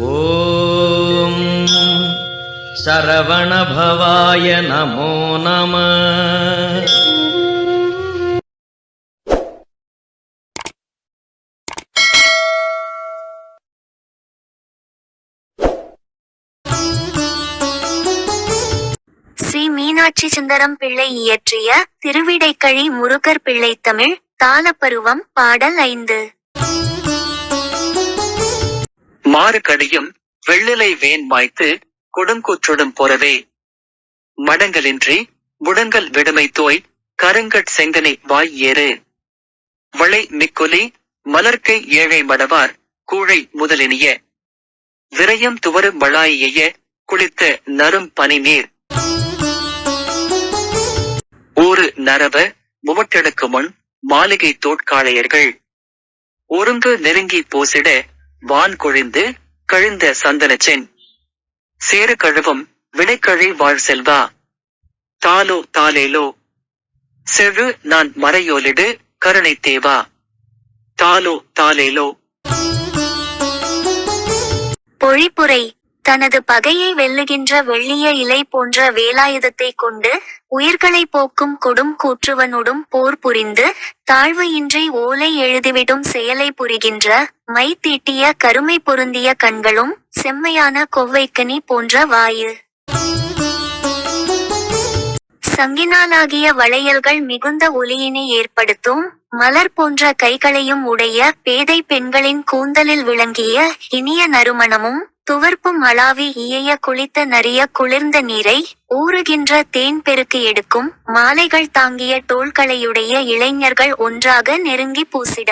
ஓம். சரவணபவாய நமோ நம. ஸ்ரீ மீனாட்சி சுந்தரம் பிள்ளை இயற்றிய திருவிடைக்கழி முருகர் பிள்ளை தமிழ் தாளப்பருவம் பாடல் ஐந்து. மாறுகடியும் வெள்ளிலை வேன் மாய்த்து கொடுங்கூற்றுடன் போறவே. மடங்கலின்றி முடங்கல் விடுமை தோய் கருங்கட் செங்கனை வாய் ஏறு. வளை மிக்குலி மலர்க்கை ஏழை மடவார் கூழை முதலினிய. விரயம் துவரு மழாயைய குளித்த நரும் பனிநீர். ஒரு நரவ முமட்டெடுக்கு முன் மாளிகை தோட்காளையர்கள் ஒருங்கு நெருங்கி போசிட வான் கொழிந்து கழிந்த சந்தனச்சென் சேறு கழுவும் வினைக்கழி வாழ் செல்வா. தாலோ தாலேலோ செழு நான் மறையோலிடு கருணை தேவா. தாலோ தாலேலோ பொழிப்புரை தனது பகையை வெல்லுகின்ற வெள்ளிய இலை போன்ற வேலாயுதத்தை கொண்டு உயிர்களை போக்கும் கொடும் கூற்றுவனுடும் போர் புரிந்து தாழ்வு இன்றி ஓலை எழுதிவிடும் செயலை புரிகின்ற மை தீட்டிய கருமை பொருந்திய கண்களும் செம்மையான கொவ்வைக்கனி போன்ற வாயு. சங்கினாலாகிய வளையல்கள் மிகுந்த ஒலியினை ஏற்படுத்தும் மலர் போன்ற கைகளையும் உடைய பேதை பெண்களின் கூந்தலில் விளங்கிய இனிய நறுமணமும் துவர்ப்பும் அளாவி இயைய குளித்த நறிய குளிர்ந்த நீரை ஊறுகின்ற தேன் பெருக்கு எடுக்கும் மாலைகள் தாங்கிய தோள்களையுடைய இளைஞர்கள் ஒன்றாக நெருங்கி பூசிட.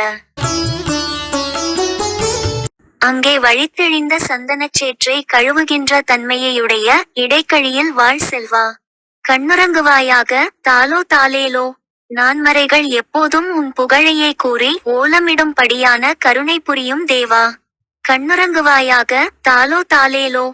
அங்கே வழித்தெழிந்த சந்தனச் சேற்றை கழுவுகின்ற தன்மையையுடைய இடைக்கழியில் வாழ் செல்வா. கண்ணுறங்குவாயாக தாலோ தாலேலோ நான்மறைகள் எப்போதும் உன் புகழையே கூறி ஓலமிடும்படியான கருணை புரியும் தேவா. கண்ணுறங்குவாயாக தாலோ தாலேலோ